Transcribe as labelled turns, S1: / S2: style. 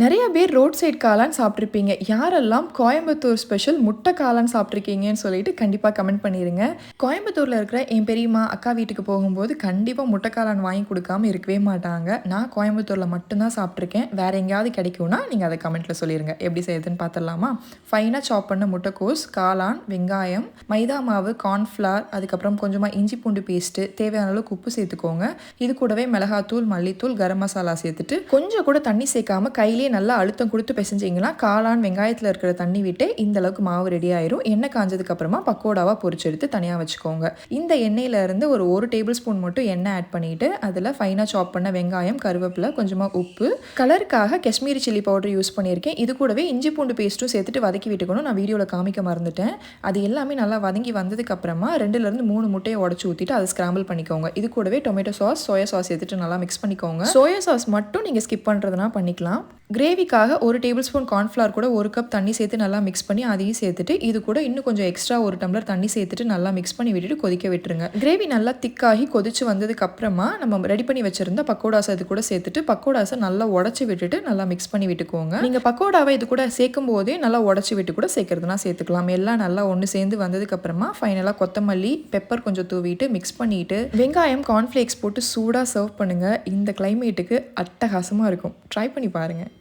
S1: நிறைய பேர் road side காளான் சாப்பிட்ருப்பீங்க யாரெல்லாம் கோயம்புத்தூர் ஸ்பெஷல் முட்டை காளான் சாப்பிட்ருக்கீங்கன்னு சொல்லிட்டு கண்டிப்பாக கமெண்ட் பண்ணிடுங்க கோயம்புத்தூரில் இருக்கிற என் பெரியம்மா அக்கா வீட்டுக்கு போகும்போது கண்டிப்பாக முட்டை காளான் வாங்கி கொடுக்காம இருக்கவே மாட்டாங்க. நான் கோயம்புத்தூரில் மட்டும்தான் சாப்பிட்ருக்கேன் வேற எங்கேயாவது கிடைக்கும்னா நீங்கள் அதை கமெண்ட்டில் சொல்லிடுங்க எப்படி செய்யுதுன்னு பார்த்துடலாமா? ஃபைனாக சாப் பண்ண முட்டைக்கோஸ் காளான் வெங்காயம் மைதா மாவு கார்ன்ஃப்ளார் அதுக்கப்புறம் கொஞ்சமாக இஞ்சி பூண்டு பேஸ்ட்டு தேவையான அளவுக்கு உப்பு சேர்த்துக்கோங்க. இது கூடவே மிளகாத்தூள் மல்லித்தூள் கரம் மசாலா சேர்த்துட்டு கொஞ்சம் கூட தண்ணி சேர்க்காம கையிலே நல்லா அழுத்தம் கொடுத்து பிசைஞ்சிங்கன்னா காளான் வெங்காயத்தில் இருக்கிற தண்ணி விட்டு இந்த அளவுக்கு மாவு ரெடி ஆயிரும். எண்ணெய் காஞ்சதுக்கு அப்புறமா பக்கோடாவாக பொரிச்செடுத்து தனியாக வச்சுக்கோங்க. இந்த எண்ணெயில இருந்து ஒரு ஒரு டேபிள் ஸ்பூன் மட்டும் எண்ணெய் ஆட் பண்ணிட்டு அதில் ஃபைனாக சாப் பண்ண வெங்காயம் கருவேப்பிலை கொஞ்சமாக உப்பு. கலருக்காக காஷ்மீரி சில்லி பவுடர் யூஸ் பண்ணியிருக்கேன். இது கூடவே இஞ்சி பூண்டு பேஸ்ட்டும் சேர்த்துட்டு வதக்கி விட்டுக்கணும். நான் வீடியோவில் காமிக்க மறந்துட்டேன். அது எல்லாமே நல்லா வதங்கி வந்ததுக்கு அப்புறமா ரெண்டுலேருந்து மூணு முட்டையை உடச்சி ஊற்றிட்டு அதை ஸ்கிராம்பிள் பண்ணிக்கோங்க. இது கூடவே டொமேட்டோ சாஸ் சோயா சாஸ் எடுத்துட்டு நல்லா மிக்ஸ் பண்ணிக்கோங்க. சோயா சாஸ் மட்டும் நீங்கள் ஸ்கிப் பண்ணுறதுனா பண்ணிக்கலாம். கிரேவிக்காக ஒரு டேபிள் ஸ்பூன் கார்ன்ஃப்ளவர் கூட ஒரு கப் தண்ணி சேர்த்து நல்லா மிக்ஸ் பண்ணி அதையும் சேர்த்துட்டு இது கூட இன்னும் கொஞ்சம் எக்ஸ்ட்ரா ஒரு டம்ளர் தண்ணி சேர்த்துட்டு நல்லா மிக்ஸ் பண்ணி விட்டுட்டு கொதிக்க விட்டுருங்க. கிரேவி நல்லா திக்காகி கொதிச்சு வந்ததுக்கு அப்புறமா நம்ம ரெடி பண்ணி வச்சிருந்த பக்கோடாஸ் இது கூட சேர்த்துட்டு பக்கோடாஸை நல்லா உடச்சி விட்டுட்டு நல்லா மிக்ஸ் பண்ணி விட்டுக்கோங்க. நீங்கள் பக்கோடாவை இது கூட சேர்க்கும் போதே நல்லா உடச்சி விட்டு கூட சேர்க்கறதுனா சேர்த்துக்கலாம். எல்லாம் நல்லா ஒன்று சேர்ந்து வந்ததுக்கு அப்புறமா ஃபைனலாக கொத்தமல்லி பெப்பர் கொஞ்சம் தூவிட்டு மிக்ஸ் பண்ணிட்டு வெங்காயம் கார்ன்ஃப்ளேக்ஸ் போட்டு சூடாக சர்வ் பண்ணுங்க. இந்த கிளைமேட்டுக்கு அட்டகாசமாக இருக்கும். ட்ரை பண்ணி பாருங்கள்